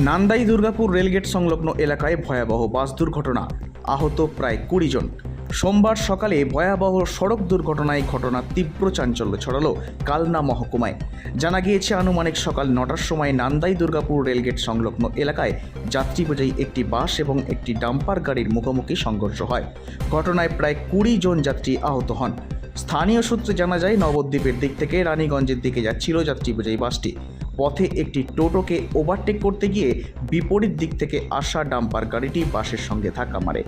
Nandail Durgapur rail gate সংলগ্ন এলাকায় ভয়াবহ বাস দুর্ঘটনা। আহত প্রায় কুড়ি জন। সোমবার সকালে ভয়াবহ সড়ক দুর্ঘটনায় ঘটনা তীব্র চাঞ্চল্য ছড়ালো কালনা মহকুমায়। জানা গিয়েছে, আনুমানিক সকাল নটার সময় নান্দাই দুর্গাপুর রেলগেট সংলগ্ন এলাকায় যাত্রী বোঝাই একটি বাস এবং একটি ডাম্পার গাড়ির মুখোমুখি সংঘর্ষ হয়। ঘটনায় প্রায় কুড়ি জন যাত্রী আহত হন। স্থানীয় সূত্রে জানা যায়, নবদ্বীপের দিক থেকে রানীগঞ্জের দিকে যাচ্ছিল যাত্রী বোঝাই বাসটি। পথে একটি টোটোকে ওভারটেক করতে গিয়ে বিপরীত দিক থেকে আসা ডাম্পার গাড়িটি বাসের সঙ্গে ধাক্কা মারে।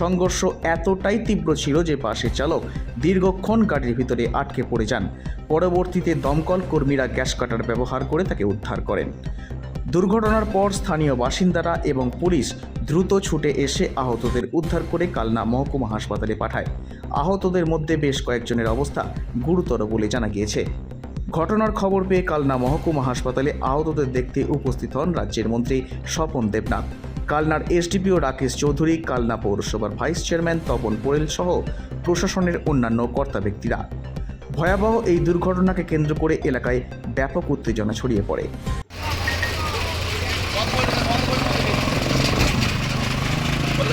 সংঘর্ষ এতটাই তীব্র ছিল যে বাসের চালক দীর্ঘক্ষণ গাড়ির ভিতরে আটকে পড়ে যান। পরবর্তীতে দমকল কর্মীরা গ্যাস কাটার ব্যবহার করে তাকে উদ্ধার করেন। দুর্ঘটনার পর স্থানীয় বাসিন্দারা এবং পুলিশ দ্রুত ছুটে এসে আহতদের উদ্ধার করে কালনা মহকুমা হাসপাতালে পাঠায়। আহতদের মধ্যে বেশ কয়েকজনের অবস্থা গুরুতর বলে জানা গিয়েছে। ঘটনার খবর পেয়ে কালনা মহকুমা হাসপাতালে আহতদের দেখতে উপস্থিত হন রাজ্যের মন্ত্রী স্বপন দেবনাথ। কালনার এসডিপিও রাকেশ চৌধুরী, কালনা পৌরসভার ভাইস চেয়ারম্যান তপন পোরেল সহ প্রশাসনের অন্যান্য কর্তা ব্যক্তিরা। ভয়াবহ এই দুর্ঘটনাকে কেন্দ্র করে এলাকায় ব্যাপক উত্তেজনা ছড়িয়ে পড়ে।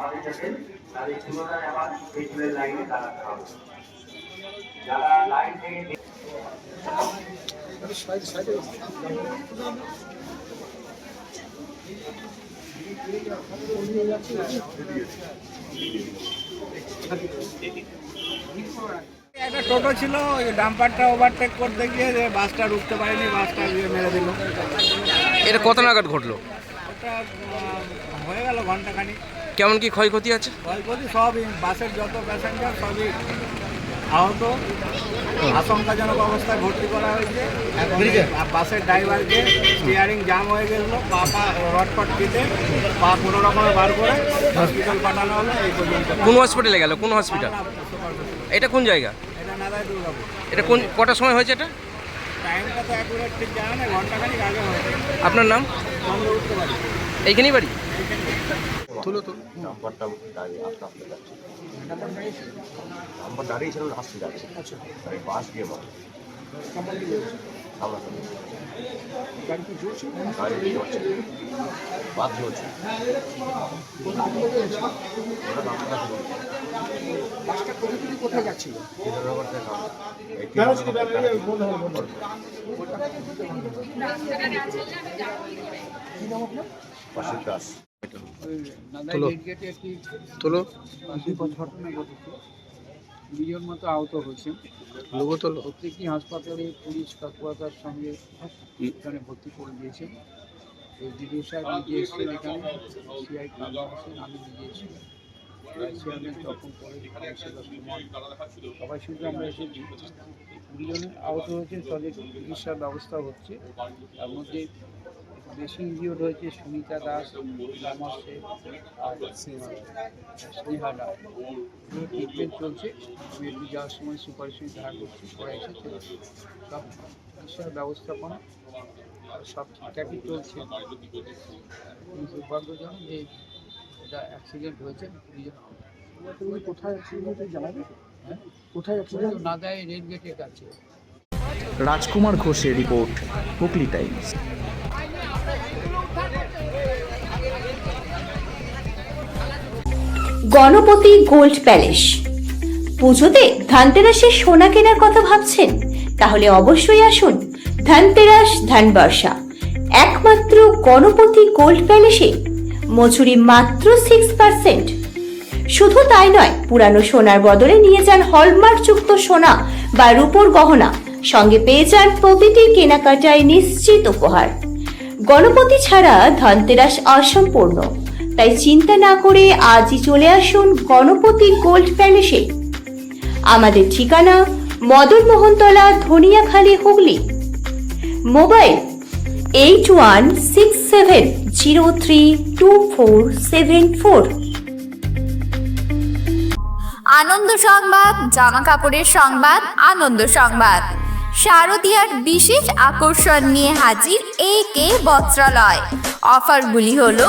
তাদের পুনরায় আবার পেট্রোলের লাইনে দাঁড়াতে হবে যারা লাইন থেকে একটা টোটো ছিল ওই ডাম্পারটা ওভারটেক করতে গিয়ে যে বাসটা রুখতে পারেনি বাসটা গিয়ে মেরে দিল। এটা কত নাগাদ ঘটলো? ওটা হয়ে গেল ঘন্টাখানি কেমন কি ক্ষয়ক্ষতি আছে? ক্ষয়ক্ষতি সবই বাসের যত প্যাসেঞ্জার সবই আহত। আশঙ্কাজনক অবস্থায় ভর্তি করা হয়েছে। এই বাসের ড্রাইভারকে স্টিয়ারিং জাম হয়ে গেছিল। পা পা রটফট কেটে পা কোনো রকমে বার করে হসপিটাল পাঠানো হলো এই পর্যন্ত। কোন হসপিটালে গেল? কোন হসপিটাল এটা কোন জায়গা? এটা নাদায় দুর্গাপুর। এটা কোন কটার সময় হয়েছে এটা? টাইমটা তো অ্যাকুরেট ঠিক জানা নেই ঘন্টাখানিক আগে হয়েছে। আপনার নাম? বন্ধ উঠতে এইখানেই বাড়ি নাম্বারটা দাঁড়িয়ে আস্তে আস্তে যাচ্ছে। নাম্বার দাঁড়িয়ে ছিল আসতে যাচ্ছে। আর এই বাস গিয়ে মারে সামনাসামনি গাড়ি কি জ্বলছে বাস জ্বলছে ওটা নাম্বারটা জ্বলছে কোথায় যাচ্ছিল? কৃষ্ণনগর থেকে কৃষ্ণনগর বাসির দাস তোলো। ঘটেছে। দুজন মতো আহত হয়েছেন। লোগো তোলো। প্রত্যেকটি হাসপাতালে পুলিশ তৎপরতার সঙ্গে এখানে ভর্তি করে দিয়েছেন এই দিদির সাহেব নিজে এসেছেন এখানে সিআই আমি নিজে এসেছিলাম চেয়ারম্যান তখন করে সবাই সঙ্গে আমরা এসেছি দুজনে আহত হয়েছে তাদের চিকিৎসার ব্যবস্থা হচ্ছে। তার মধ্যে বেশি ইনজিওর হয়েছে সুমিতা দাস লামা শেখ আর স্নেহা রায় ট্রিটমেন্ট চলছে। আমি একটু যাওয়ার সময় সঙ্গে দেখা করছি পরে এসেছে সব চিকিৎসার ব্যবস্থাপনা আর সব ঠিকঠাকই চলছে। দুর্ভাগ্যজনক যে এটা অ্যাক্সিডেন্ট হয়েছে দুজন কোথায় অ্যাক্সিডেন্ট জানাবে? হ্যাঁ? কোথায় অ্যাক্সিডেন্ট নাদায় রেল গেটের কাছে। রাজকুমার ঘোষের report Hooghly times. Ganapati gold palace. পুজোতে ধানতেরাসের সোনা কেনার কথা ভাবছেন? তাহলে অবশ্যই আসুন। ধানতেরাস ধানবর্ষা। একমাত্র গণপতি গোল্ড প্যালেসে মজুরি মাত্র সিক্স পার্সেন্ট শুধু তাই নয়, পুরানো সোনার বদলে নিয়ে যান হলমার্কযুক্ত সোনা বা রূপোর গহনা। সঙ্গে পেয়ে যান প্রতিটি কেনাকাটায় নিশ্চিত উপহার। গণপতি ছাড়া ধনতেরাস অসম্পূর্ণ। তাই চিন্তা না করে আজই চলে আসুন গণপতি গোল্ড প্যালেসে। আমাদের ঠিকানা Madan Mohantala, Dhaniakhali, Hooghly. Mobile eight one six seven zero three two four seven four. আনন্দ সংবাদ জামা কাপড়ের সংবাদ, আনন্দ সংবাদ। শারদীয়ার বিশেষ আকর্ষণ নিয়ে হাজির এ কে বস্ত্রালয়। অফারগুলি হলো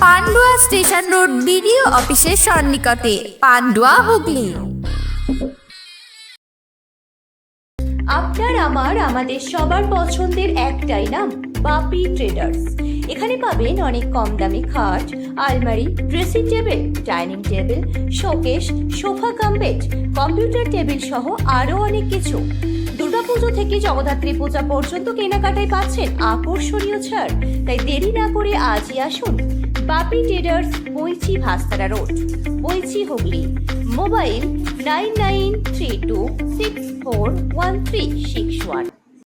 পান্ডুয়া স্টেশন রোড বিডিও অফিসের সন্নিকটে, পান্ডুয়া হুগলি। আপনার, আমার, আমাদের সবার পছন্দের একটাই নাম, বাপি ট্রেডার্স। এখানে পাবেন অনেক কম দামি খাট, আলমারি, dressing table, dining table showcase sofa cum computer table সহ আরও অনেক কিছু। দুর্গাপুজো থেকে জগদ্ধাত্রী পূজা পর্যন্ত কেনাকাটায় পাচ্ছেন আকর্ষণীয় ছাড়। তাই দেরি না করে আজই আসুন। Bapi traders Boinchi Bhastara road. Boinchi Hooghly, mobile nine nine three two six four one three six one.